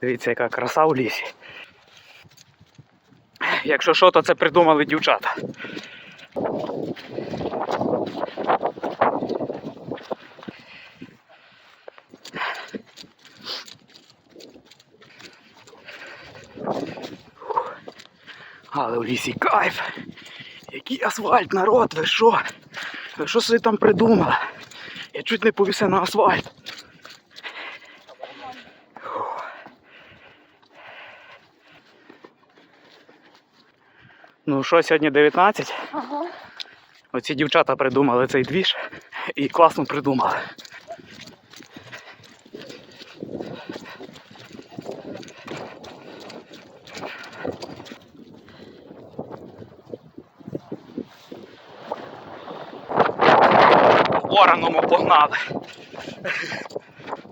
Дивіться, яка краса у лісі. Якщо що, то це придумали дівчата. Але в лісі кайф. Який асфальт, народ, ви що? Ви що собі там придумали? Я чуть не повісив на асфальт. Ну що, сьогодні 19? Ага. Оці дівчата придумали цей двіж і класно придумали. Вороному погнали.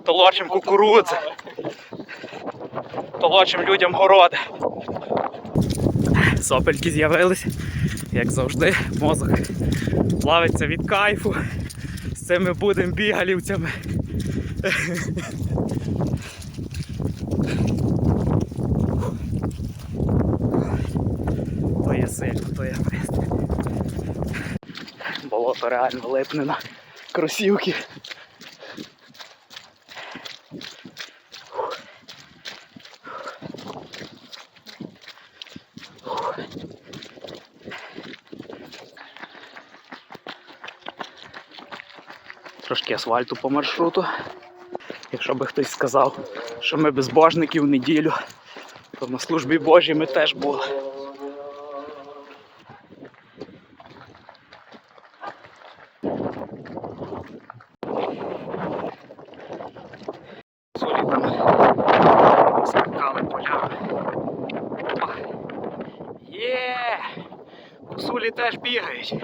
Толочим кукурудзи. Толочим людям городи. Сопельки з'явились, як завжди, мозок плавиться від кайфу з цими будем бігалівцями. То є сильно, то є фест. Болото реально липне на кросівки. Трошки асфальту по маршруту. Якщо би хтось сказав, що ми безбожники в неділю, то на службі Божій ми теж були. Теж бігають.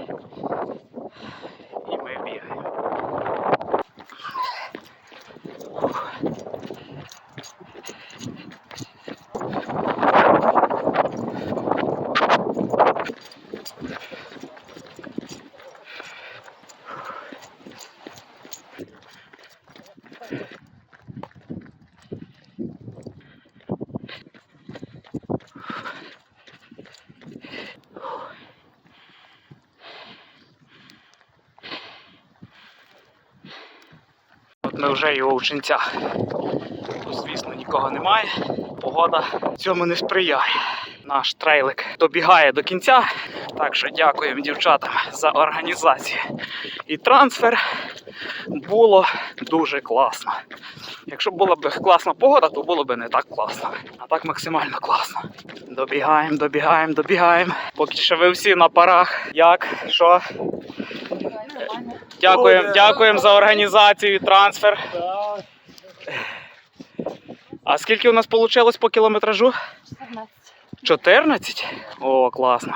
От ми вже і у Овчинцях. Тут, звісно, нікого немає. Погода цьому не сприяє. Наш трейлик добігає до кінця. Так що дякуємо дівчатам за організацію. І трансфер було дуже класно. Якщо була б класна погода, то було б не так класно. А так максимально класно. Добігаємо, добігаємо, добігаємо. Поки що ви всі на парах. Як? Що? Дякуємо, дякуємо за організацію і трансфер. А скільки у нас вийшло по кілометражу? 14. 14? О, класно.